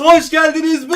hoş geldiniz.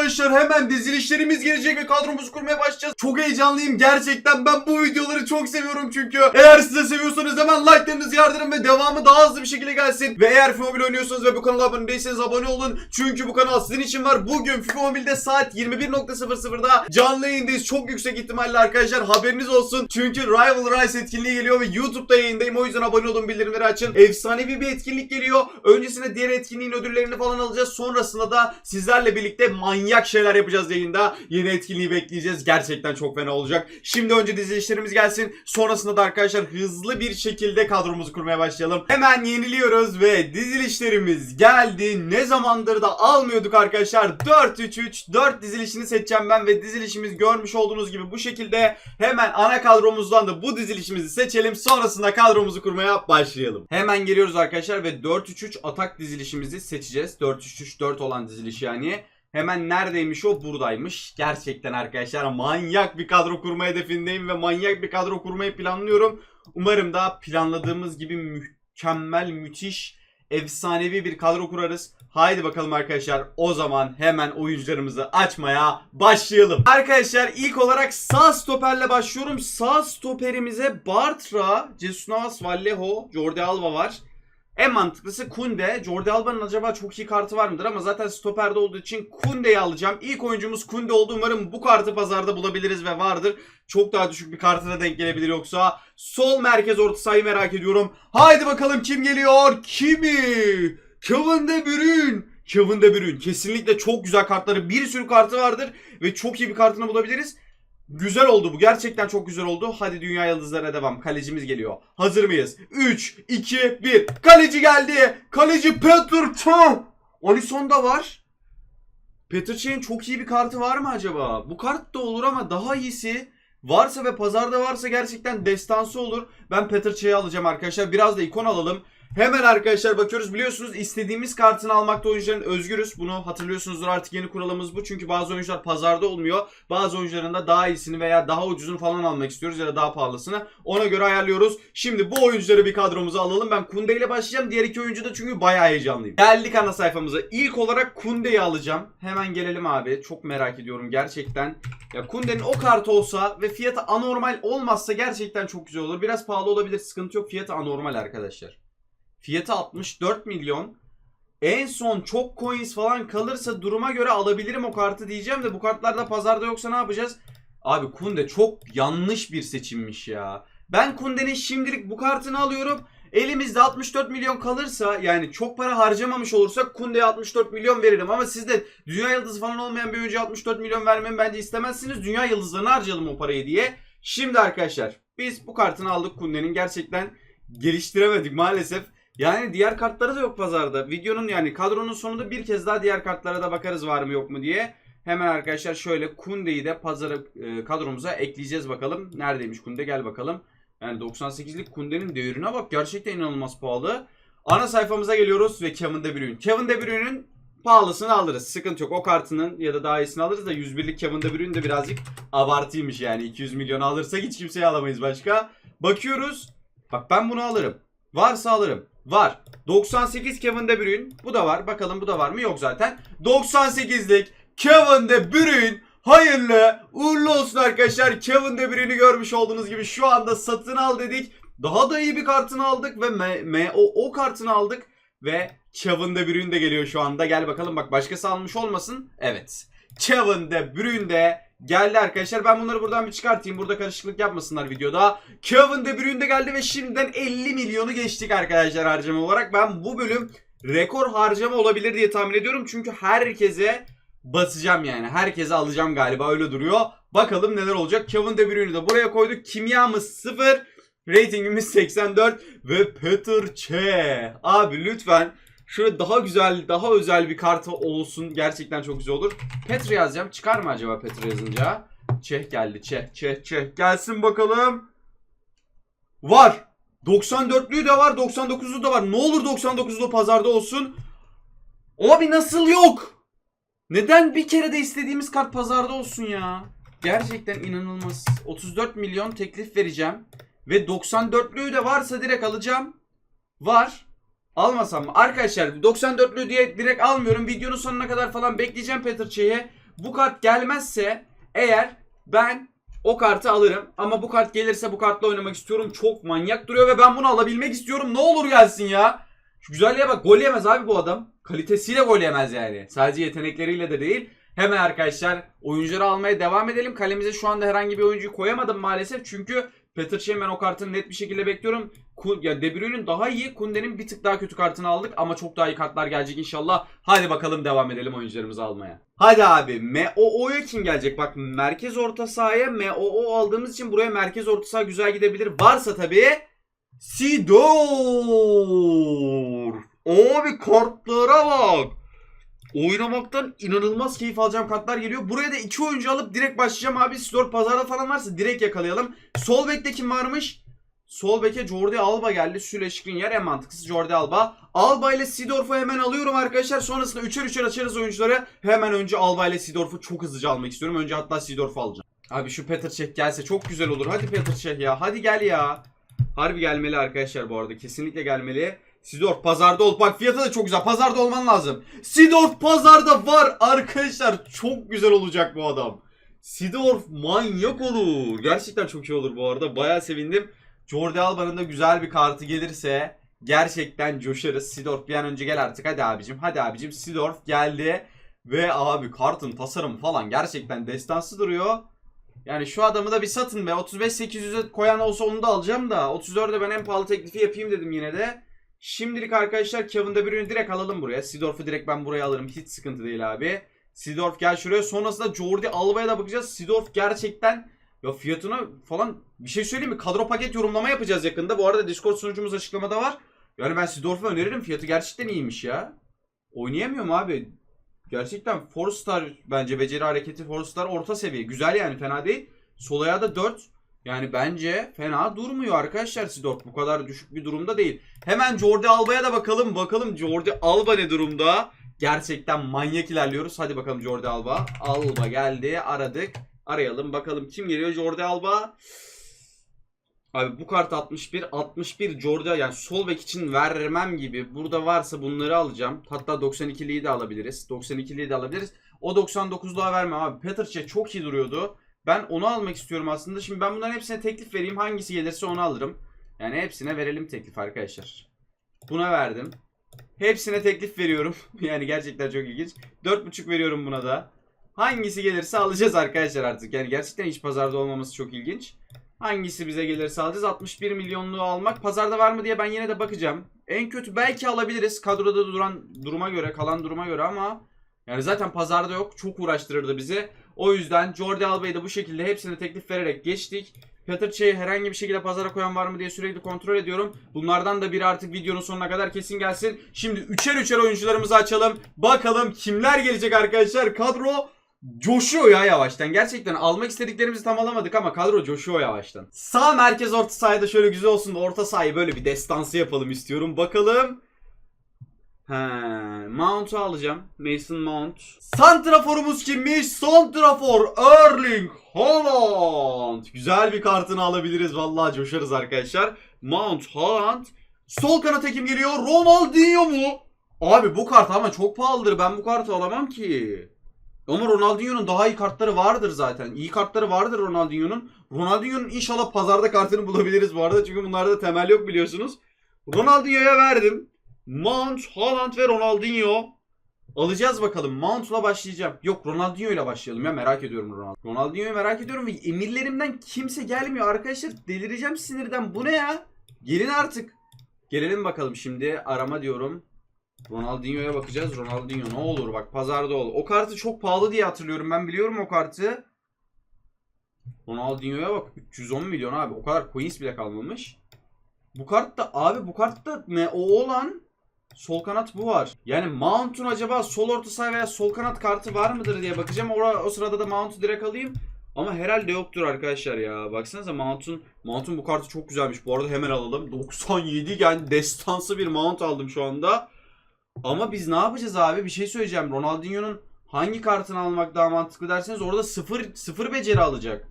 Arkadaşlar hemen dizilişlerimiz gelecek ve kadromuzu kurmaya başlayacağız. Çok heyecanlıyım gerçekten. Ben bu videoları çok seviyorum çünkü. Eğer siz de seviyorsanız hemen like'larınızı yardırın ve devamı daha hızlı bir şekilde gelsin. Ve eğer FIFA Mobile oynuyorsanız ve bu kanala abone değilseniz abone olun. Çünkü bu kanal sizin için var. Bugün FIFA Mobile'de saat 21.00'da canlı yayındayız. Çok yüksek ihtimalle arkadaşlar haberiniz olsun. Çünkü Rival Rise etkinliği geliyor ve YouTube'da yayındayım. O yüzden abone olun, bildirimleri açın. Efsanevi bir etkinlik geliyor. Öncesinde diğer etkinliğin ödüllerini falan alacağız. Sonrasında da sizlerle birlikte manyak şeyler yapacağız yayında. Yeni etkinliği bekleyeceğiz. Gerçekten çok fena olacak. Şimdi önce dizilişlerimiz gelsin. Sonrasında da arkadaşlar hızlı bir şekilde kadromuzu kurmaya başlayalım. Hemen yeniliyoruz ve dizilişlerimiz geldi. Ne zamandır da almıyorduk arkadaşlar. 4-3-3 4 dizilişini seçeceğim ben ve dizilişimiz görmüş olduğunuz gibi bu şekilde hemen ana kadromuzdan da bu dizilişimizi seçelim. Sonrasında kadromuzu kurmaya başlayalım. Hemen geliyoruz arkadaşlar ve 4-3-3 atak dizilişimizi seçeceğiz. 4-3-3-4 olan diziliş yani. Hemen neredeymiş o? Buradaymış. Gerçekten arkadaşlar manyak bir kadro kurma hedefindeyim ve manyak bir kadro kurmayı planlıyorum. Umarım da planladığımız gibi mükemmel, müthiş, efsanevi bir kadro kurarız. Haydi bakalım arkadaşlar o zaman hemen oyuncularımızı açmaya başlayalım. Arkadaşlar ilk olarak sağ stoperle başlıyorum. Sağ stoperimize Bartra, Jesus Navas, Vallejo, Jordi Alba var. En mantıklısı Kunde. Jordi Alba'nın acaba çok iyi kartı var mıdır ama zaten stoperde olduğu için Kunde'yi alacağım. İlk oyuncumuz Kunde oldu. Umarım bu kartı pazarda bulabiliriz ve vardır. Çok daha düşük bir kartına denk gelebilir yoksa. Sol merkez orta sayı merak ediyorum. Haydi bakalım kim geliyor? Kimi? Kevin De Bruyne. Kevin De Bruyne. Kesinlikle çok güzel kartları. Bir sürü kartı vardır ve çok iyi bir kartını bulabiliriz. Güzel oldu bu. Gerçekten çok güzel oldu. Hadi dünya yıldızlarına devam. Kalecimiz geliyor. Hazır mıyız? 3, 2, 1. Kaleci geldi. Kaleci Petr Çan. Alisson da var. Petr Çan'ın çok iyi bir kartı var mı acaba? Bu kart da olur ama daha iyisi varsa ve pazarda varsa gerçekten destansı olur. Ben Petr Çan'ı alacağım arkadaşlar. Biraz da ikon alalım. Hemen arkadaşlar bakıyoruz biliyorsunuz istediğimiz kartını almakta oyuncuların özgürüz. Bunu hatırlıyorsunuzdur artık yeni kuralımız bu. Çünkü bazı oyuncular pazarda olmuyor. Bazı oyuncuların da daha iyisini veya daha ucuzunu falan almak istiyoruz ya da daha pahalısını. Ona göre ayarlıyoruz. Şimdi bu oyuncuları bir kadromuza alalım. Ben Kunde ile başlayacağım. Diğer iki oyuncu da çünkü bayağı heyecanlıyım. Geldik ana sayfamıza. İlk olarak Kunde'yi alacağım. Hemen gelelim abi. Çok merak ediyorum gerçekten. Ya Kunde'nin o kartı olsa ve fiyatı anormal olmazsa gerçekten çok güzel olur. Biraz pahalı olabilir sıkıntı yok. Fiyatı anormal arkadaşlar. Fiyatı 64 milyon. En son çok coins falan kalırsa duruma göre alabilirim o kartı diyeceğim de bu kartlar da pazarda yoksa ne yapacağız? Abi Kunde çok yanlış bir seçimmiş ya. Ben Kunde'nin şimdilik bu kartını alıyorum. Elimizde 64 milyon kalırsa yani çok para harcamamış olursak Kunde'ye 64 milyon veririm. Ama siz de dünya yıldızı falan olmayan bir oyuncuya 64 milyon vermemi bence istemezsiniz. Dünya yıldızlarını harcayalım o parayı diye. Şimdi arkadaşlar biz bu kartını aldık Kunde'nin gerçekten geliştiremedik maalesef. Yani diğer kartları da yok pazarda. Videonun yani kadronun sonunda bir kez daha diğer kartlara da bakarız var mı yok mu diye. Hemen arkadaşlar şöyle Kunde'yi de pazara e, kadromuza ekleyeceğiz bakalım. Neredeymiş Kunde gel bakalım. Yani 98'lik Kunde'nin değerine bak gerçekten inanılmaz pahalı. Ana sayfamıza geliyoruz ve Kevin De Bruyne. Kevin De Bruyne'nin pahalısını alırız. Sıkıntı yok. O kartının ya da daha iyisini alırız da 101'lik Kevin De Bruyne de birazcık abartıymış yani. 200 milyon alırsak hiç kimseyi alamayız başka. Bakıyoruz. Bak ben bunu alırım. Varsa alırım. Var. 98 Kevin De Bruyne. Bu da var. Bakalım bu da var mı? Yok zaten. 98'lik Kevin De Bruyne. Hayırlı uğurlu olsun arkadaşlar. Kevin De Bruyne'i görmüş olduğunuz gibi şu anda satın al dedik. Daha da iyi bir kartını aldık ve M, o kartını aldık ve Kevin De Bruyne de geliyor şu anda. Gel bakalım bak başkası almış olmasın. Evet. Kevin De Bruyne de geldi arkadaşlar. Ben bunları buradan bir çıkartayım. Burada karışıklık yapmasınlar videoda. Kevin De Bruyne de geldi ve şimdiden 50 milyonu geçtik arkadaşlar harcama olarak. Ben bu bölüm rekor harcama olabilir diye tahmin ediyorum. Çünkü herkese basacağım yani. Herkese alacağım galiba öyle duruyor. Bakalım neler olacak. Kevin De Bruyne'i de buraya koyduk. Kimyamız 0. Ratingimiz 84 ve Peter Che. Abi lütfen şöyle daha güzel, daha özel bir kartı olsun. Gerçekten çok güzel olur. Petr yazacağım. Çıkar mı acaba Petr yazınca? Çeh geldi. Çeh, çeh, çeh. Gelsin bakalım. Var. 94'lüğü de var, 99'lu da var. Ne olur 99'lu pazarda olsun. Abi nasıl yok? Neden bir kere de istediğimiz kart pazarda olsun ya? Gerçekten inanılmaz. 34 milyon teklif vereceğim. Ve 94'lüğü de varsa direkt alacağım. Var. Almasam mı? Arkadaşlar 94'lü diye direkt almıyorum. Videonun sonuna kadar falan bekleyeceğim Petrçe'ye. Bu kart gelmezse eğer ben o kartı alırım. Ama bu kart gelirse bu kartla oynamak istiyorum. Çok manyak duruyor ve ben bunu alabilmek istiyorum. Ne olur gelsin ya. Şu güzelliğe bak. Gol yemez abi bu adam. Kalitesiyle gol yemez yani. Sadece yetenekleriyle de değil. Hemen arkadaşlar oyuncuları almaya devam edelim. Kalemize şu anda herhangi bir oyuncuyu koyamadım maalesef. Çünkü Cech'in ben o kartını net bir şekilde bekliyorum. Ya De Bruyne'nin daha iyi, Kunde'nin bir tık daha kötü kartını aldık ama çok daha iyi kartlar gelecek inşallah. Hadi bakalım devam edelim oyuncularımızı almaya. Hadi abi MOO'ya kim gelecek? Bak merkez orta sahaya MOO aldığımız için buraya merkez orta saha güzel gidebilir. Varsa tabii Sidor. Abi kartlara bak. Oynamaktan inanılmaz keyif alacağım kartlar geliyor. Buraya da iki oyuncu alıp direkt başlayacağım abi. Sidor pazarda falan varsa direkt yakalayalım. Sol bekte kim varmış? Sol beke Jordi Alba geldi. Süle Skriniar en mantıklısı Jordi Alba. Alba ile Sidorf'u hemen alıyorum arkadaşlar. Sonrasında üçer üçer açarız oyuncuları. Hemen önce Alba ile Sidorf'u çok hızlıca almak istiyorum. Önce hatta Sidorf'u alacağım. Abi şu Petr Cech gelse çok güzel olur. Hadi Petr Cech ya. Hadi gel ya. Harbi gelmeli arkadaşlar bu arada. Kesinlikle gelmeli. Sidorf pazarda ol. Bak fiyatı da çok güzel. Pazarda olman lazım. Sidorf pazarda var arkadaşlar. Çok güzel olacak bu adam. Sidorf manyak olur. Gerçekten çok iyi olur bu arada. Bayağı sevindim. Jordi Alba'nın da güzel bir kartı gelirse gerçekten coşarız. Sidorf bir an önce gel artık. Hadi abicim. Hadi abicim. Sidorf geldi. Ve abi kartın tasarımı falan gerçekten destansı duruyor. Yani şu adamı da bir satın be. 35-800'e koyan olsa onu da alacağım da. 34'e ben en pahalı teklifi yapayım dedim yine de. Şimdilik arkadaşlar Kevin De Bruyne'i direkt alalım buraya. Sidorf'u direkt ben buraya alırım. Hiç sıkıntı değil abi. Sidorf gel şuraya. Sonrasında Jordi Alba'ya da bakacağız. Sidorf gerçekten ya fiyatına falan bir şey söyleyeyim mi? Kadro paket yorumlama yapacağız yakında. Bu arada Discord sunucumuz açıklamada var. Yani ben Sidorf'u öneririm. Fiyatı gerçekten iyiymiş ya. Oynayamıyorum abi. Gerçekten Forstar bence beceri hareketi Forstar orta seviye. Güzel yani fena değil. Sol ayağı da 4. Yani bence fena durmuyor arkadaşlar Sidorf. Bu kadar düşük bir durumda değil. Hemen Jordi Alba'ya da bakalım. Bakalım Jordi Alba ne durumda? Gerçekten manyak ilerliyoruz. Hadi bakalım Jordi Alba. Alba geldi. Aradık. Arayalım bakalım kim geliyor Jordi Alba. Abi bu kart 61. 61 Jordi yani sol bek için vermem gibi. Burada varsa bunları alacağım. Hatta 92'liyi de alabiliriz. 92'liyi de alabiliriz. O 99'luğa vermem abi. Petrçe çok iyi duruyordu. Ben onu almak istiyorum aslında. Şimdi ben bunların hepsine teklif vereyim. Hangisi gelirse onu alırım. Yani hepsine verelim teklif arkadaşlar. Buna verdim. Hepsine teklif veriyorum. yani gerçekten çok ilginç. 4.5 veriyorum buna da. Hangisi gelirse alacağız arkadaşlar artık. Yani gerçekten hiç pazarda olmaması çok ilginç. Hangisi bize gelirse alacağız. 61 milyonluğu almak. Pazarda var mı diye ben yine de bakacağım. En kötü belki alabiliriz. Kadroda duran duruma göre, kalan duruma göre ama yani zaten pazarda yok. Çok uğraştırırdı bizi. O yüzden Jordi Alba'yı da bu şekilde hepsine teklif vererek geçtik. Cech'i herhangi bir şekilde pazara koyan var mı diye sürekli kontrol ediyorum. Bunlardan da biri artık videonun sonuna kadar kesin gelsin. Şimdi üçer üçer oyuncularımızı açalım. Bakalım kimler gelecek arkadaşlar. Kadro coşuyor ya yavaştan. Gerçekten almak istediklerimizi tam alamadık ama kadro coşuyor yavaştan. Sağ merkez orta sahada şöyle güzel olsun da orta sahayı böyle bir destansı yapalım istiyorum. Bakalım. He, Mount'u alacağım. Mason Mount. Santraforumuz kimmiş? Santrafor Erling Haaland. Güzel bir kartını alabiliriz. Vallahi coşarız arkadaşlar. Mount Haaland. Sol kanata kim geliyor? Ronaldinho mu? Abi bu kart ama çok pahalıdır. Ben bu kartı alamam ki. Ama Ronaldinho'nun daha iyi kartları vardır zaten. İyi kartları vardır Ronaldinho'nun. Ronaldinho'nun inşallah pazarda kartını bulabiliriz bu arada. Çünkü bunlarda temel yok biliyorsunuz. Ronaldinho'ya verdim. Mount, Haaland ve Ronaldinho. Alacağız bakalım. Mount'la başlayacağım. Yok Ronaldinho ile başlayalım ya merak ediyorum Ronald. Ronaldinho'yu merak ediyorum ve emirlerimden kimse gelmiyor arkadaşlar. Delireceğim sinirden. Bu ne ya? Gelin artık. Gelelim bakalım şimdi. Arama diyorum. Ronaldinho'ya bakacağız. Ronaldinho ne olur bak pazarda ol. O kartı çok pahalı diye hatırlıyorum. Ben biliyorum o kartı. Ronaldinho'ya bak 310 milyon abi. O kadar coins bile kalmamış. Bu kart da abi bu kart da ne o olan sol kanat bu var. Yani Mount'un acaba sol orta saha veya sol kanat kartı var mıdır diye bakacağım. O, o sırada da Mount'u direkt alayım. Ama herhalde yoktur arkadaşlar ya. Baksanıza Mount'un Mount'un bu kartı çok güzelmiş. Bu arada hemen alalım. 97 yani destansı bir Mount aldım şu anda. Ama biz ne yapacağız abi? Bir şey söyleyeceğim. Ronaldinho'nun hangi kartını almak daha mantıklı derseniz orada sıfır, sıfır beceri alacak.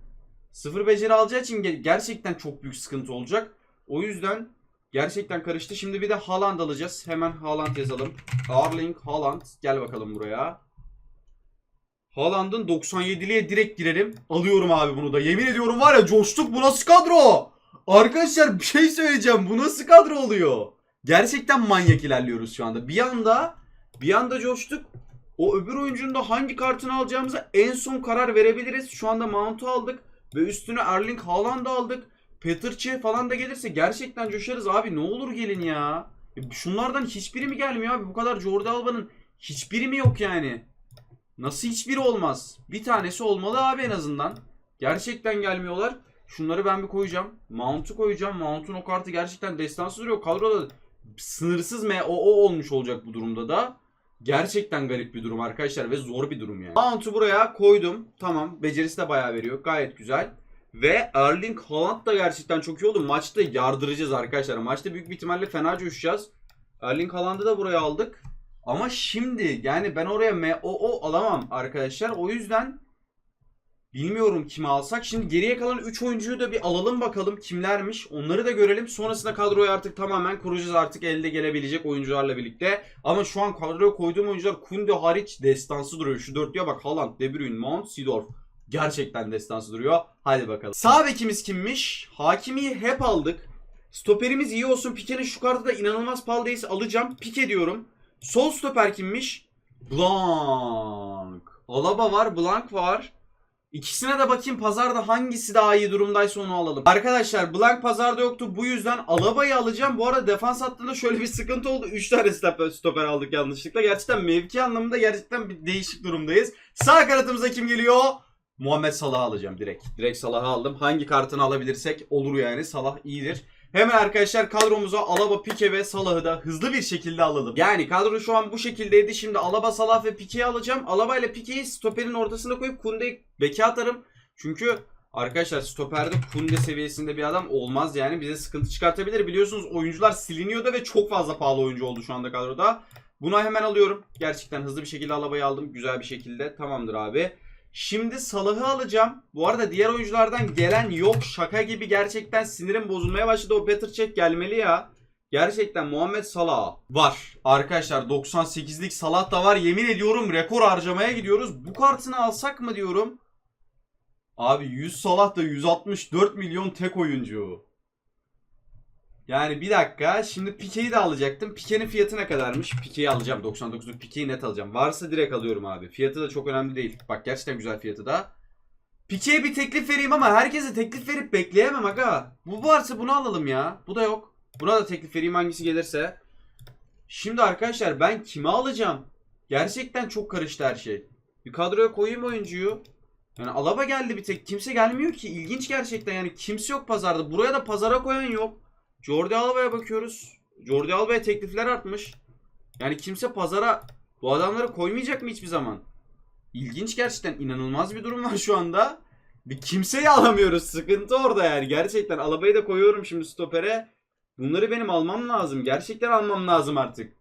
Sıfır beceri alacağı için ge- gerçekten çok büyük sıkıntı olacak. O yüzden Gerçekten karıştı. Şimdi bir de Haaland alacağız. Hemen Haaland yazalım. Erling Haaland. Gel bakalım buraya. Haaland'ın 97'liye direkt girelim. Alıyorum abi bunu da. Yemin ediyorum var ya coştuk. Bu nasıl kadro? Arkadaşlar bir şey söyleyeceğim. Bu nasıl kadro oluyor? Gerçekten manyak ilerliyoruz şu anda. Bir anda bir anda coştuk. O öbür oyuncunun da hangi kartını alacağımıza en son karar verebiliriz. Şu anda Mount'u aldık ve üstüne Erling Haaland'ı aldık. Peter Cech falan da gelirse gerçekten coşarız abi. Ne olur gelin ya. E, Şunlardan hiçbiri mi gelmiyor abi? Bu kadar Jordi Alba'nın hiçbiri mi yok yani? Nasıl hiçbiri olmaz? Bir tanesi olmalı abi en azından. Gerçekten gelmiyorlar. Şunları ben bir koyacağım. Mount'u koyacağım. Mount'un o kartı gerçekten destansız duruyor. Kadroda sınırsız MOO olmuş olacak bu durumda da. Gerçekten garip bir durum arkadaşlar ve zor bir durum yani. Mount'u buraya koydum. Tamam. Becerisi de bayağı veriyor. Gayet güzel. Ve Erling Haaland da gerçekten çok iyi oldu. Maçta yardıracağız arkadaşlar. Maçta büyük bir ihtimalle fena coşacağız. Erling Haaland'ı da buraya aldık. Ama şimdi yani ben oraya MOO alamam arkadaşlar. O yüzden bilmiyorum kimi alsak. Şimdi geriye kalan 3 oyuncuyu da bir alalım bakalım kimlermiş. Onları da görelim. Sonrasında kadroyu artık tamamen kuracağız artık elde gelebilecek oyuncularla birlikte. Ama şu an kadroya koyduğum oyuncular Kunde hariç destansı duruyor. Şu dörtlüye bak Haaland, De Bruyne, Mount, Seedorf. Gerçekten destansı duruyor. Hadi bakalım. Sağ bekimiz kimmiş? Hakimi'yi hep aldık. Stoperimiz iyi olsun. Pike'nin şu kartı da inanılmaz pahalı alacağım. Pike diyorum. Sol stoper kimmiş? Blanc. Alaba var, Blanc var. İkisine de bakayım pazarda hangisi daha iyi durumdaysa onu alalım. Arkadaşlar Blanc pazarda yoktu. Bu yüzden Alaba'yı alacağım. Bu arada defans hattında şöyle bir sıkıntı oldu. 3 tane stoper aldık yanlışlıkla. Gerçekten mevki anlamında gerçekten bir değişik durumdayız. Sağ kanatımıza kim geliyor? Muhammed Salah'ı alacağım direkt. Direkt Salah'ı aldım. Hangi kartını alabilirsek olur yani. Salah iyidir. Hemen arkadaşlar kadromuza Alaba, Pique ve Salah'ı da hızlı bir şekilde alalım. Yani kadro şu an bu şekildeydi. Şimdi Alaba, Salah ve Pique'yi alacağım. Alaba ile Pique'yi stoperin ortasına koyup Kunde'yi beke atarım. Çünkü arkadaşlar stoperde Kunde seviyesinde bir adam olmaz yani. Bize sıkıntı çıkartabilir. Biliyorsunuz oyuncular siliniyordu ve çok fazla pahalı oyuncu oldu şu anda kadroda. Buna hemen alıyorum. Gerçekten hızlı bir şekilde Alaba'yı aldım. Güzel bir şekilde. Tamamdır abi. Şimdi Salah'ı alacağım. Bu arada diğer oyunculardan gelen yok. Şaka gibi gerçekten sinirim bozulmaya başladı. O Peter Cech gelmeli ya. Gerçekten Muhammed Salah var. Arkadaşlar 98'lik Salah da var. Yemin ediyorum rekor harcamaya gidiyoruz. Bu kartını alsak mı diyorum. Abi 100 Salah da 164 milyon tek oyuncu. Yani bir dakika. Şimdi Pike'yi de alacaktım. Pike'nin fiyatı ne kadarmış? Pike'yi alacağım. 99'luk Pike'yi net alacağım. Varsa direkt alıyorum abi. Fiyatı da çok önemli değil. Bak gerçekten güzel fiyatı da. Pike'ye bir teklif vereyim ama herkese teklif verip bekleyemem aga. Bu varsa bunu alalım ya. Bu da yok. Buna da teklif vereyim hangisi gelirse. Şimdi arkadaşlar ben kimi alacağım? Gerçekten çok karıştı her şey. Bir kadroya koyayım oyuncuyu. Yani Alaba geldi bir tek. Kimse gelmiyor ki. İlginç gerçekten yani. Kimse yok pazarda. Buraya da pazara koyan yok. Jordi Alba'ya bakıyoruz. Jordi Alba'ya teklifler artmış. Yani kimse pazara bu adamları koymayacak mı hiçbir zaman? İlginç gerçekten. inanılmaz bir durum var şu anda. Bir kimseyi alamıyoruz. Sıkıntı orada yani. Gerçekten Alaba'yı da koyuyorum şimdi stopere. Bunları benim almam lazım. Gerçekten almam lazım artık.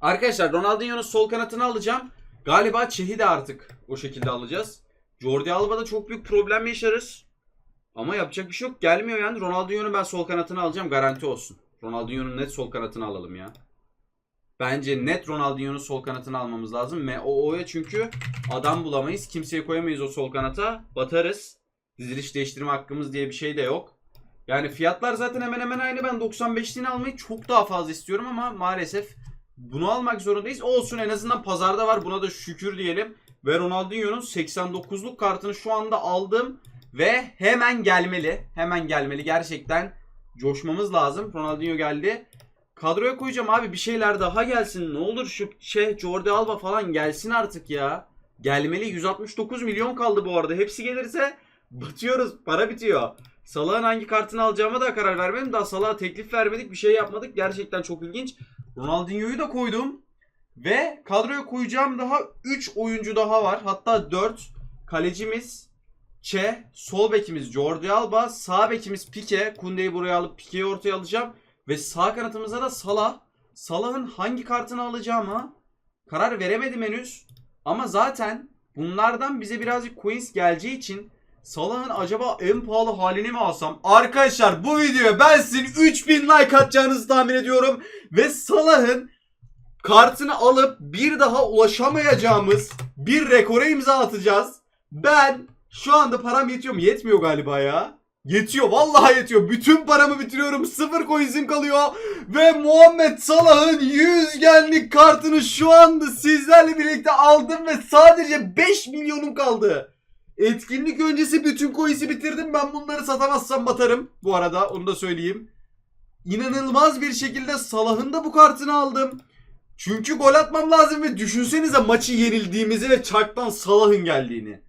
Arkadaşlar Ronaldinho'nun sol kanatını alacağım. Galiba Çeh'i de artık o şekilde alacağız. Jordi Alba'da çok büyük problem yaşarız. Ama yapacak bir şey yok. Gelmiyor yani. Ronaldinho'nun ben sol kanatını alacağım. Garanti olsun. Ronaldinho'nun net sol kanatını alalım ya. Bence net Ronaldinho'nun sol kanatını almamız lazım. MOO'ya çünkü adam bulamayız. Kimseyi koyamayız o sol kanata. Batarız. Diziliş değiştirme hakkımız diye bir şey de yok. Yani fiyatlar zaten hemen hemen aynı. Ben 95'liğini almayı çok daha fazla istiyorum ama maalesef bunu almak zorundayız. Olsun en azından pazarda var. Buna da şükür diyelim. Ve Ronaldinho'nun 89'luk kartını şu anda aldım. Ve hemen gelmeli. Hemen gelmeli. Gerçekten coşmamız lazım. Ronaldinho geldi. Kadroya koyacağım abi bir şeyler daha gelsin. Ne olur şu şey Jordi Alba falan gelsin artık ya. Gelmeli 169 milyon kaldı bu arada. Hepsi gelirse batıyoruz. Para bitiyor. Salah'ın hangi kartını alacağıma da karar vermedim. Daha Salah'a teklif vermedik. Bir şey yapmadık. Gerçekten çok ilginç. Ronaldinho'yu da koydum. Ve kadroya koyacağım daha 3 oyuncu daha var. Hatta 4. Kalecimiz Çe, sol bekimiz Jordi Alba, sağ bekimiz Pique. Kunde'yi buraya alıp Pique'yi ortaya alacağım. Ve sağ kanatımıza da Salah. Salah'ın hangi kartını alacağıma karar veremedim henüz. Ama zaten bunlardan bize birazcık coins geleceği için Salah'ın acaba en pahalı halini mi alsam? Arkadaşlar bu videoya ben sizin 3000 like atacağınızı tahmin ediyorum. Ve Salah'ın kartını alıp bir daha ulaşamayacağımız bir rekora imza atacağız. Ben şu anda param yetiyor mu? Yetmiyor galiba ya. Yetiyor vallahi yetiyor. Bütün paramı bitiriyorum. Sıfır coins'im kalıyor. Ve Muhammed Salah'ın 100 genlik kartını şu anda sizlerle birlikte aldım ve sadece 5 milyonum kaldı. Etkinlik öncesi bütün coins'i bitirdim. Ben bunları satamazsam batarım. Bu arada onu da söyleyeyim. İnanılmaz bir şekilde Salah'ın da bu kartını aldım. Çünkü gol atmam lazım ve düşünsenize maçı yenildiğimizi ve çarktan Salah'ın geldiğini.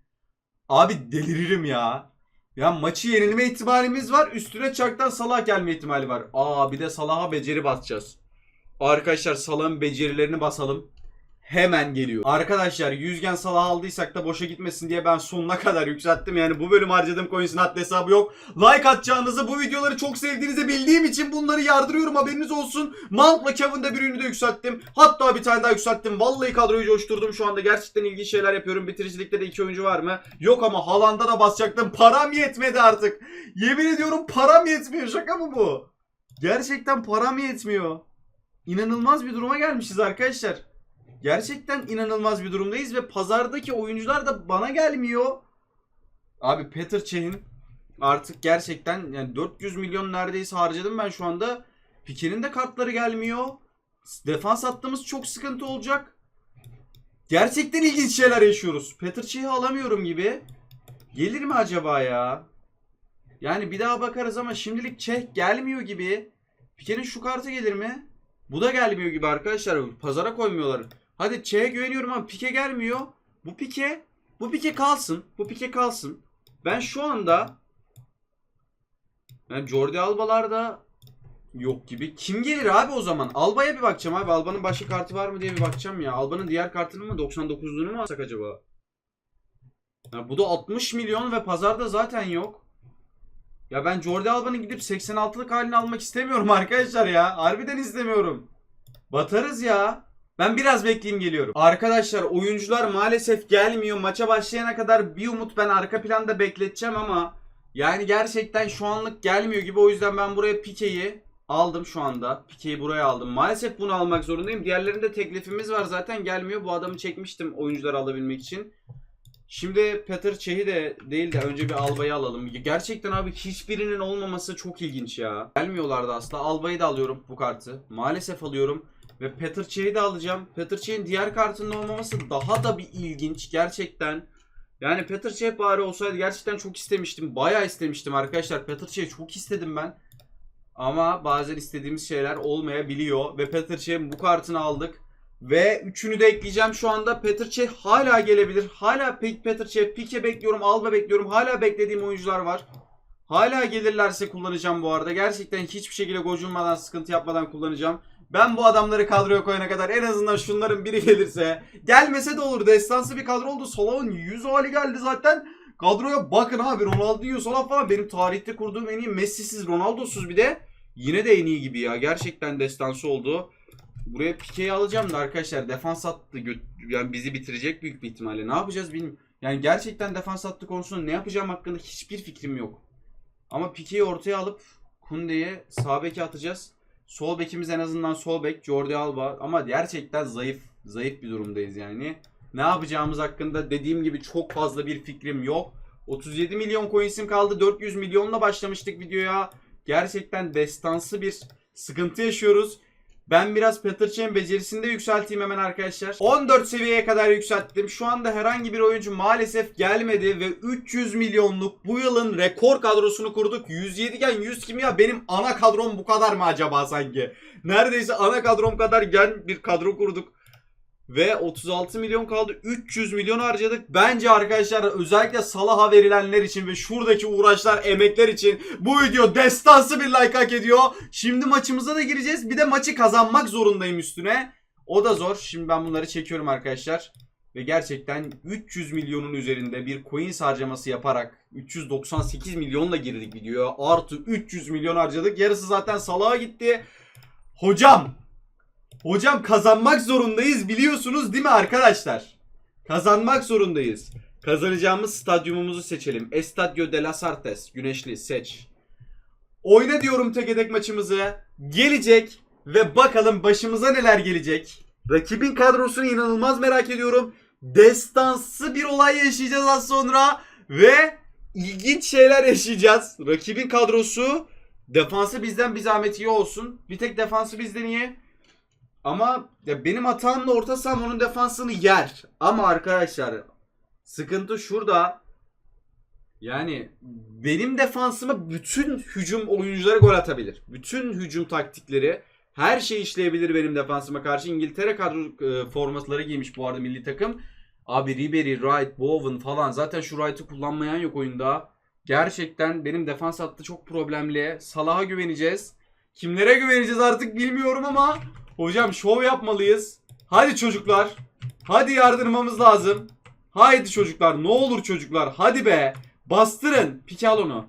Abi deliririm ya. Ya maçı yenilme ihtimalimiz var. Üstüne çarktan Salah gelme ihtimali var. Aa bir de Salah'a beceri basacağız. Arkadaşlar Salah'ın becerilerini basalım. Hemen geliyor. Arkadaşlar yüzgen Salah aldıysak da boşa gitmesin diye ben sonuna kadar yükselttim. Yani bu bölüm harcadığım coins'in haddi hesabı yok. Like atacağınızı bu videoları çok sevdiğinizi bildiğim için bunları yardırıyorum haberiniz olsun. Mount'la Kevin'de birini de yükselttim. Hatta bir tane daha yükselttim. Vallahi kadroyu coşturdum şu anda. Gerçekten ilginç şeyler yapıyorum. Bitiricilikte de iki oyuncu var mı? Yok ama Haaland'a da basacaktım. Param yetmedi artık. Yemin ediyorum param yetmiyor. Şaka mı bu? Gerçekten param yetmiyor. İnanılmaz bir duruma gelmişiz arkadaşlar. Gerçekten inanılmaz bir durumdayız ve pazardaki oyuncular da bana gelmiyor. Abi Peter Çeh'in artık gerçekten yani 400 milyon neredeyse harcadım ben şu anda. Pike'nin de kartları gelmiyor. Defans hattımız çok sıkıntı olacak. Gerçekten ilginç şeyler yaşıyoruz. Peter Çeh'i alamıyorum gibi. Gelir mi acaba ya? Yani bir daha bakarız ama şimdilik Çeh gelmiyor gibi. Pike'nin şu kartı gelir mi? Bu da gelmiyor gibi arkadaşlar. Pazara koymuyorlar. Hadi Ç'ye güveniyorum ama Pike gelmiyor. Bu Pike, bu Pike kalsın. Bu Pike kalsın. Ben şu anda yani Jordi Alba'larda yok gibi. Kim gelir abi o zaman? Alba'ya bir bakacağım abi. Alba'nın başka kartı var mı diye bir bakacağım ya. Alba'nın diğer kartını mı 99'luğunu mu alsak acaba? Ya bu da 60 milyon ve pazarda zaten yok. Ya ben Jordi Alba'nın gidip 86'lık halini almak istemiyorum arkadaşlar ya. Harbiden istemiyorum. Batarız ya. Ben biraz bekleyeyim geliyorum. Arkadaşlar oyuncular maalesef gelmiyor. Maça başlayana kadar bir umut ben arka planda bekleteceğim ama yani gerçekten şu anlık gelmiyor gibi. O yüzden ben buraya Pike'yi aldım şu anda. Pike'yi buraya aldım. Maalesef bunu almak zorundayım. Diğerlerinde teklifimiz var zaten gelmiyor. Bu adamı çekmiştim oyuncuları alabilmek için. Şimdi Peter Çeh'i de değil de önce bir Alba'yı alalım. Gerçekten abi hiçbirinin olmaması çok ilginç ya. Gelmiyorlardı aslında. Alba'yı da alıyorum bu kartı. Maalesef alıyorum. Ve Peter Çeh'i de alacağım. Peter Çeh'in diğer kartının olmaması daha da bir ilginç gerçekten. Yani Peter Çeh bari olsaydı gerçekten çok istemiştim. Bayağı istemiştim arkadaşlar. Peter Çeh'i çok istedim ben. Ama bazen istediğimiz şeyler olmayabiliyor. Ve Peter Çeh'in bu kartını aldık. Ve üçünü de ekleyeceğim şu anda. Peter Cech hala gelebilir. Hala Pe- Peter Cech, Pique bekliyorum, Alba bekliyorum. Hala beklediğim oyuncular var. Hala gelirlerse kullanacağım bu arada. Gerçekten hiçbir şekilde gocunmadan, sıkıntı yapmadan kullanacağım. Ben bu adamları kadroya koyana kadar en azından şunların biri gelirse. Gelmese de olur. Destansı bir kadro oldu. Solah'ın 100 hali geldi zaten. Kadroya bakın abi. Ronaldinho, Salah falan benim tarihte kurduğum en iyi Messi'siz, Ronaldo'suz bir de. Yine de en iyi gibi ya. Gerçekten destansı oldu. Buraya Pike'yi alacağım da arkadaşlar defans hattı gö- yani bizi bitirecek büyük bir ihtimalle. Ne yapacağız bilmiyorum. Yani gerçekten defans hattı konusunda ne yapacağım hakkında hiçbir fikrim yok. Ama Pike'yi ortaya alıp Kunde'ye sağ beke atacağız. Sol bekimiz en azından sol bek Jordi Alba ama gerçekten zayıf zayıf bir durumdayız yani. Ne yapacağımız hakkında dediğim gibi çok fazla bir fikrim yok. 37 milyon coins'im kaldı. 400 milyonla başlamıştık videoya. Gerçekten destansı bir sıkıntı yaşıyoruz. Ben biraz Peter Cech'in becerisini de yükselteyim hemen arkadaşlar. 14 seviyeye kadar yükselttim. Şu anda herhangi bir oyuncu maalesef gelmedi ve 300 milyonluk bu yılın rekor kadrosunu kurduk. 107 iken 100 kim ya? Benim ana kadrom bu kadar mı acaba sanki? Neredeyse ana kadrom kadar gen bir kadro kurduk. Ve 36 milyon kaldı. 300 milyon harcadık. Bence arkadaşlar özellikle Salah'a verilenler için ve şuradaki uğraşlar, emekler için bu video destansı bir like hak ediyor. Şimdi maçımıza da gireceğiz. Bir de maçı kazanmak zorundayım üstüne. O da zor. Şimdi ben bunları çekiyorum arkadaşlar. Ve gerçekten 300 milyonun üzerinde bir coins harcaması yaparak 398 milyonla girdik videoya. Artı 300 milyon harcadık. Yarısı zaten Salah'a gitti. Hocam Hocam kazanmak zorundayız biliyorsunuz değil mi arkadaşlar? Kazanmak zorundayız. Kazanacağımız stadyumumuzu seçelim. Estadio de las Artes. Güneşli seç. Oyna diyorum tek tek maçımızı. Gelecek ve bakalım başımıza neler gelecek. Rakibin kadrosunu inanılmaz merak ediyorum. Destansı bir olay yaşayacağız az sonra ve ilginç şeyler yaşayacağız. Rakibin kadrosu defansı bizden bir zahmet iyi olsun. Bir tek defansı bizden iyi. Ama ya benim hatamla orta saham onun defansını yer. Ama arkadaşlar sıkıntı şurada. Yani benim defansıma bütün hücum oyuncuları gol atabilir. Bütün hücum taktikleri her şey işleyebilir benim defansıma karşı. İngiltere kadro e, formaları giymiş bu arada milli takım. Abi Ribery, Wright, Bowen falan zaten şu Wright'ı kullanmayan yok oyunda. Gerçekten benim defans hattı çok problemli. Salah'a güveneceğiz. Kimlere güveneceğiz artık bilmiyorum ama hocam şov yapmalıyız. Hadi çocuklar. Hadi yardırmamız lazım. Haydi çocuklar ne olur çocuklar hadi be. Bastırın. Pike al onu.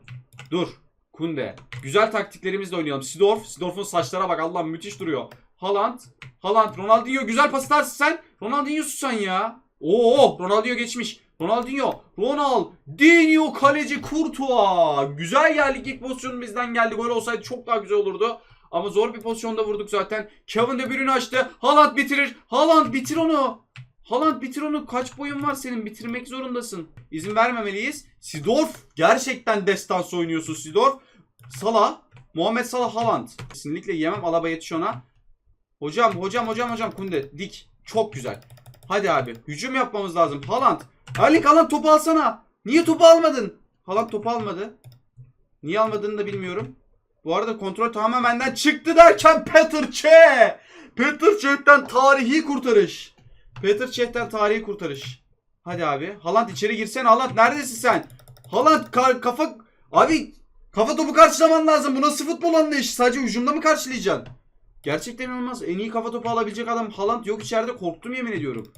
Dur. Kunde. Güzel taktiklerimizle oynayalım. Sidorf. Sidorf'un saçlara bak Allah'ım müthiş duruyor. Haaland. Haaland. Ronaldinho. Güzel pas atarsın sen. Ronaldinho'sun sen ya. Oo Ronaldinho geçmiş. Ronaldinho. Ronaldinho kaleci Courtois. Güzel geldik ilk pozisyon bizden geldi. Gol olsaydı çok daha güzel olurdu. Ama zor bir pozisyonda vurduk zaten. Kevin De Bruyne açtı. Haaland bitirir. Haaland bitir onu. Haaland bitir onu. Kaç boyun var senin? Bitirmek zorundasın. İzin vermemeliyiz. Sidorf. Gerçekten destansı oynuyorsun Sidorf. Salah. Muhammed Salah Haaland. Kesinlikle yemem. Alaba yetiş ona. Hocam hocam hocam hocam Kunde. Dik. Çok güzel. Hadi abi. Hücum yapmamız lazım. Haaland. Erling Haaland topu alsana. Niye topu almadın? Haaland topu almadı. Niye almadığını da bilmiyorum. Bu arada kontrol tamamen benden çıktı derken Petr Çe. Petr Çe'den tarihi kurtarış. Petr Çe'den tarihi kurtarış. Hadi abi. Haaland içeri girsene. Haaland neredesin sen? Haaland ka- kafa... Abi kafa topu karşılaman lazım. Bu nasıl futbol anlayışı? Sadece hücumda mı karşılayacaksın? Gerçekten inanılmaz. En iyi kafa topu alabilecek adam Haaland yok içeride. Korktum yemin ediyorum.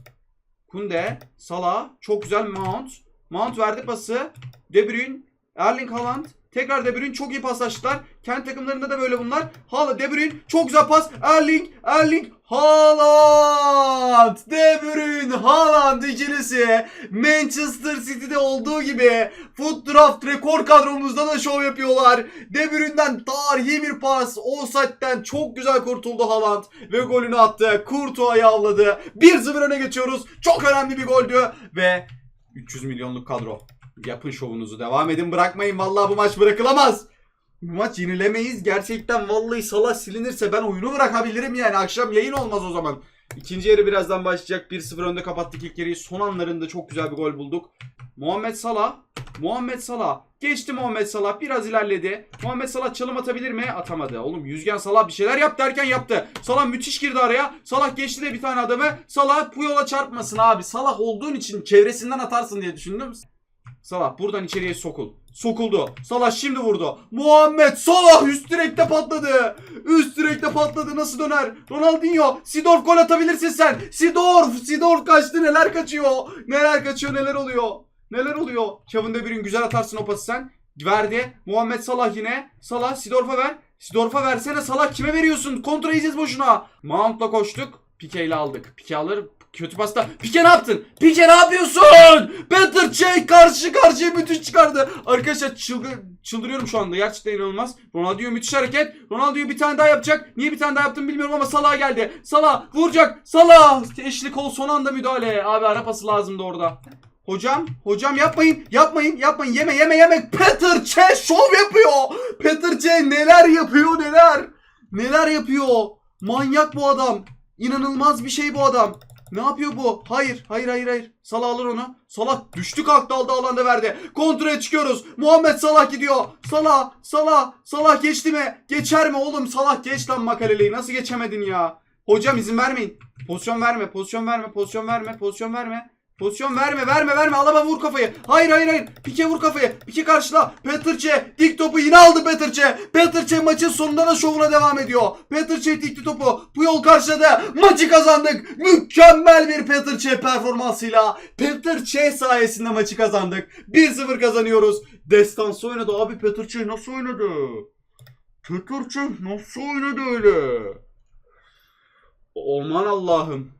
Kunde, Salah, çok güzel Mount. Mount verdi pası. De Bruyne, Erling Haaland. Tekrar De Bruyne çok iyi paslaştılar. Kendi takımlarında da böyle bunlar. Hala De Bruyne çok güzel pas. Erling, Erling, Haaland. De Bruyne, Haaland ikilisi. Manchester City'de olduğu gibi Foot Draft rekor kadromuzda da şov yapıyorlar. De Bruyne'den tarihi bir pas. Offside'den çok güzel kurtuldu Haaland ve golünü attı. Courtois'ı avladı. 1-0 öne geçiyoruz. Çok önemli bir goldü ve 300 milyonluk kadro. Yapın şovunuzu. Devam edin bırakmayın. Vallahi bu maç bırakılamaz. Bu maç yenilemeyiz. Gerçekten vallahi Salah silinirse ben oyunu bırakabilirim yani. Akşam yayın olmaz o zaman. İkinci yarı birazdan başlayacak. 1-0 önde kapattık ilk yarıyı. Son anlarında çok güzel bir gol bulduk. Muhammed Salah. Muhammed Salah. Geçti Muhammed Salah. Biraz ilerledi. Muhammed Salah çalım atabilir mi? Atamadı. Oğlum Yüzgen Salah bir şeyler yap derken yaptı. Salah müthiş girdi araya. Salah geçti de bir tane adamı. Salah Puyol'a çarpmasın abi. Salah olduğun için çevresinden atarsın diye düşündüm. Salah buradan içeriye sokul. Sokuldu. Salah şimdi vurdu. Muhammed Salah üst direkte patladı. Üst direkte patladı. Nasıl döner? Ronaldinho. Sidorf gol atabilirsin sen. Sidorf. Sidorf kaçtı. Neler kaçıyor? Neler kaçıyor? Neler oluyor? Neler oluyor? Kevin De Bruyne güzel atarsın o pası sen. Verdi. Muhammed Salah yine. Salah Sidorf'a ver. Sidorf'a versene Salah kime veriyorsun? Kontra yiyeceğiz boşuna. Mount'la koştuk. Pike ile aldık. Pike alır. Kötü pasta. Pike ne yaptın? Pike ne yapıyorsun? Peter Cech karşı karşıya müthiş çıkardı. Arkadaşlar çılgı, çıldırıyorum şu anda. Gerçekten inanılmaz. Ronaldinho müthiş hareket. Ronaldinho bir tane daha yapacak. Niye bir tane daha yaptım bilmiyorum ama Salah geldi. Salah vuracak. Salah. Eşlik ol son anda müdahale. Abi ara pası lazımdı orada. Hocam, hocam yapmayın, yapmayın, yapmayın, yeme, yeme, yeme. Peter Cech şov yapıyor. Peter Cech neler yapıyor, neler. Neler yapıyor. Manyak bu adam. İnanılmaz bir şey bu adam. Ne yapıyor bu? Hayır, hayır, hayır, hayır. Salah alır onu. Salah düştü kalktı aldı alanda verdi. Kontraya çıkıyoruz. Muhammed Salah gidiyor. Salah, Salah, Salah geçti mi? Geçer mi oğlum? Salah geç lan Makalele'yi. Nasıl geçemedin ya? Hocam izin vermeyin. Pozisyon verme, pozisyon verme, pozisyon verme, pozisyon verme. Pozisyon verme, verme, verme. Alaba vur kafayı. Hayır, hayır, hayır. Pike vur kafayı. Pike karşıla. Petrçe dik topu yine aldı Petrçe. Petrçe maçın sonunda da şovuna devam ediyor. Petrçe dikti topu. Bu yol karşıladı. Maçı kazandık. Mükemmel bir Petrçe performansıyla. Petrçe sayesinde maçı kazandık. 1-0 kazanıyoruz. Destansı oynadı abi Petrçe nasıl oynadı? Petrçe nasıl oynadı öyle? Aman Allah'ım.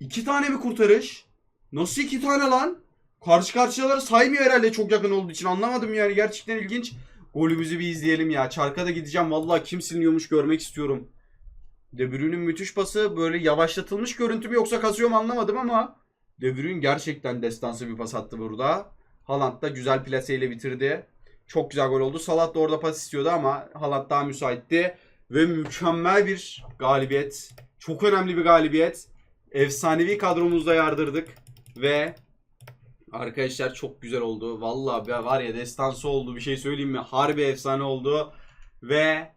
İki tane mi kurtarış? Nasıl iki tane lan? Karşı karşıyaları saymıyor herhalde çok yakın olduğu için anlamadım yani gerçekten ilginç. Golümüzü bir izleyelim ya. Çarka da gideceğim. Vallahi kim siliniyormuş görmek istiyorum. De Bruyne'in müthiş pası böyle yavaşlatılmış görüntü mü yoksa kasıyor mu anlamadım ama De Bruyne gerçekten destansı bir pas attı burada. Haaland da güzel plaseyle bitirdi. Çok güzel gol oldu. Salah da orada pas istiyordu ama Haaland daha müsaitti. Ve mükemmel bir galibiyet. Çok önemli bir galibiyet. Efsanevi kadromuzda yardırdık. Ve arkadaşlar çok güzel oldu. Vallahi ya var ya destansı oldu. Bir şey söyleyeyim mi? Harbi efsane oldu. Ve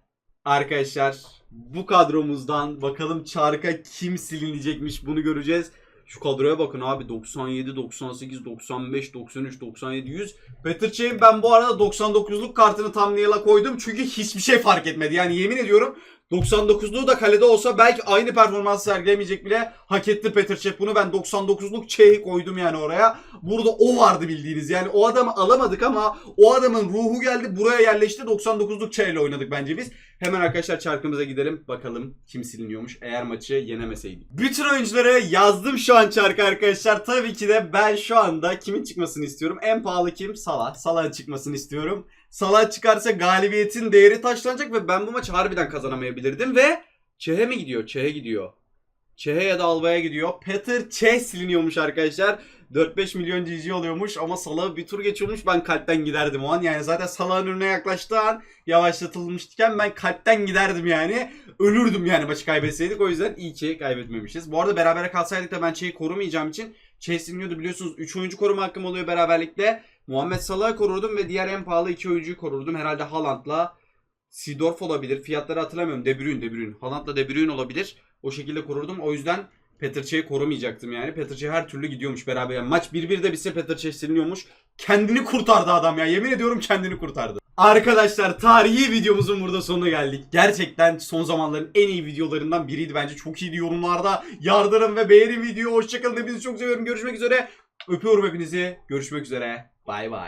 arkadaşlar bu kadromuzdan bakalım çarka kim silinecekmiş bunu göreceğiz. Şu kadroya bakın abi 97, 98, 95, 93, 97, 100. Peter Çey'in ben bu arada 99'luk kartını thumbnail'a koydum çünkü hiçbir şey fark etmedi. Yani yemin ediyorum 99'luğu da kalede olsa belki aynı performans sergilemeyecek bile hak etti Peter Cech. Bunu ben 99'luk Çey'i koydum yani oraya. Burada o vardı bildiğiniz. Yani o adamı alamadık ama o adamın ruhu geldi buraya yerleşti. 99'luk Çey'le oynadık bence biz. Hemen arkadaşlar çarkımıza gidelim. Bakalım kim siliniyormuş eğer maçı yenemeseydik. Bütün oyuncuları yazdım şu an çarkı arkadaşlar. Tabii ki de ben şu anda kimin çıkmasını istiyorum? En pahalı kim? Salah. Salah'ın çıkmasını istiyorum. Salah çıkarsa galibiyetin değeri taşlanacak ve ben bu maçı harbiden kazanamayabilirdim ve Çeh'e mi gidiyor? Çeh'e gidiyor. Çeh'e ya da Alba'ya gidiyor. Peter Çeh siliniyormuş arkadaşlar. 4-5 milyon GG oluyormuş ama Salah bir tur geçiyormuş. Ben kalpten giderdim o an. Yani zaten Salah'ın önüne yaklaştığı an yavaşlatılmışken ben kalpten giderdim yani. Ölürdüm yani maçı kaybetseydik. O yüzden iyi ki kaybetmemişiz. Bu arada berabere kalsaydık da ben Çeh'i korumayacağım için Çeh siliniyordu biliyorsunuz. 3 oyuncu koruma hakkım oluyor beraberlikte. Muhammed Salah'ı korurdum ve diğer en pahalı iki oyuncuyu korurdum. Herhalde Haaland'la Sidorf olabilir. Fiyatları hatırlamıyorum. De Bruyne, De Bruyne. Haaland'la De Bruyne olabilir. O şekilde korurdum. O yüzden Petr Cech'i korumayacaktım yani. Petr her türlü gidiyormuş beraber. Yani maç 1-1 de bitse Petr siliniyormuş. Kendini kurtardı adam ya. Yemin ediyorum kendini kurtardı. Arkadaşlar tarihi videomuzun burada sonuna geldik. Gerçekten son zamanların en iyi videolarından biriydi bence. Çok iyiydi yorumlarda. Yardırın ve beğenin videoyu. Hoşçakalın. Hepinizi çok seviyorum. Görüşmek üzere. Öpüyorum hepinizi. Görüşmek üzere. Bay bay.